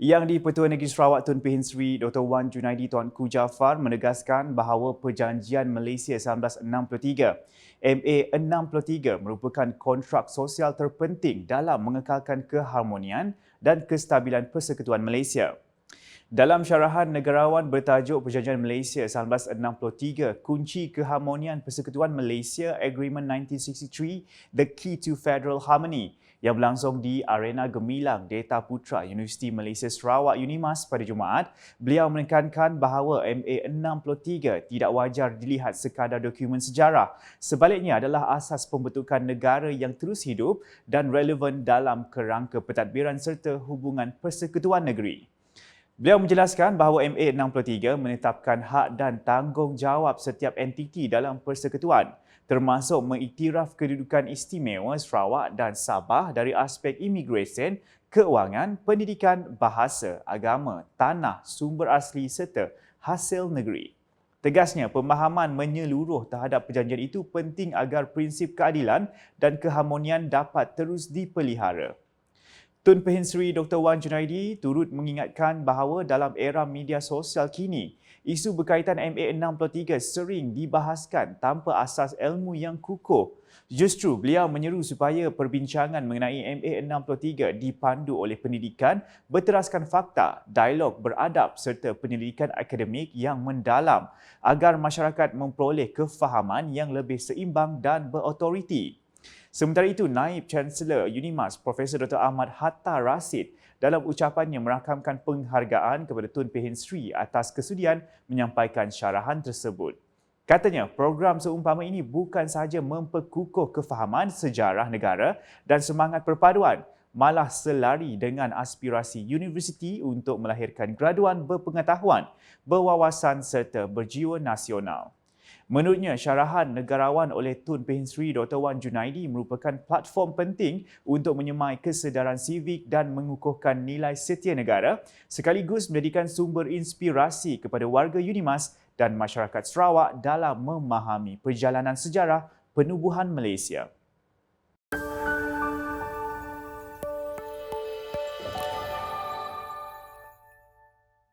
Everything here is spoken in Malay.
Yang di-Pertua Negeri Sarawak Tun Pehin Sri Dr. Wan Junaidi Tuanku Jafar menegaskan bahawa Perjanjian Malaysia 1963 MA 63 merupakan kontrak sosial terpenting dalam mengekalkan keharmonian dan kestabilan persekutuan Malaysia. Dalam syarahan negarawan bertajuk Perjanjian Malaysia 1963, Kunci Keharmonian Persekutuan Malaysia Agreement 1963, The Key to Federal Harmony, yang berlangsung di Arena Gemilang Data Putra Universiti Malaysia Sarawak Unimas pada Jumaat, beliau menekankan bahawa MA 63 tidak wajar dilihat sekadar dokumen sejarah. Sebaliknya adalah asas pembentukan negara yang terus hidup dan relevan dalam kerangka pentadbiran serta hubungan persekutuan negeri. Beliau menjelaskan bahawa MA 63 menetapkan hak dan tanggungjawab setiap entiti dalam persekutuan termasuk mengiktiraf kedudukan istimewa Sarawak dan Sabah dari aspek imigresen, keuangan, pendidikan, bahasa, agama, tanah, sumber asli serta hasil negeri. Tegasnya, pemahaman menyeluruh terhadap perjanjian itu penting agar prinsip keadilan dan keharmonian dapat terus dipelihara. Tun Pehin Sri Dr. Wan Junaidi turut mengingatkan bahawa dalam era media sosial kini, isu berkaitan MA63 sering dibahaskan tanpa asas ilmu yang kukuh. Justru beliau menyeru supaya perbincangan mengenai MA63 dipandu oleh pendidikan berteraskan fakta, dialog beradab serta penyelidikan akademik yang mendalam agar masyarakat memperoleh kefahaman yang lebih seimbang dan berautoriti. Sementara itu, Naib Chancellor Unimas Profesor Dr. Ahmad Hatta Rasid dalam ucapannya merakamkan penghargaan kepada Tun Pehin Sri atas kesudian menyampaikan syarahan tersebut. Katanya, program seumpama ini bukan sahaja memperkukuh kefahaman sejarah negara dan semangat perpaduan, malah selari dengan aspirasi universiti untuk melahirkan graduan berpengetahuan, berwawasan serta berjiwa nasional. Menurutnya, syarahan negarawan oleh Tun Pin Sri Dr. Wan Junaidi merupakan platform penting untuk menyemai kesedaran sivik dan mengukuhkan nilai setia negara sekaligus menjadikan sumber inspirasi kepada warga Unimas dan masyarakat Sarawak dalam memahami perjalanan sejarah penubuhan Malaysia.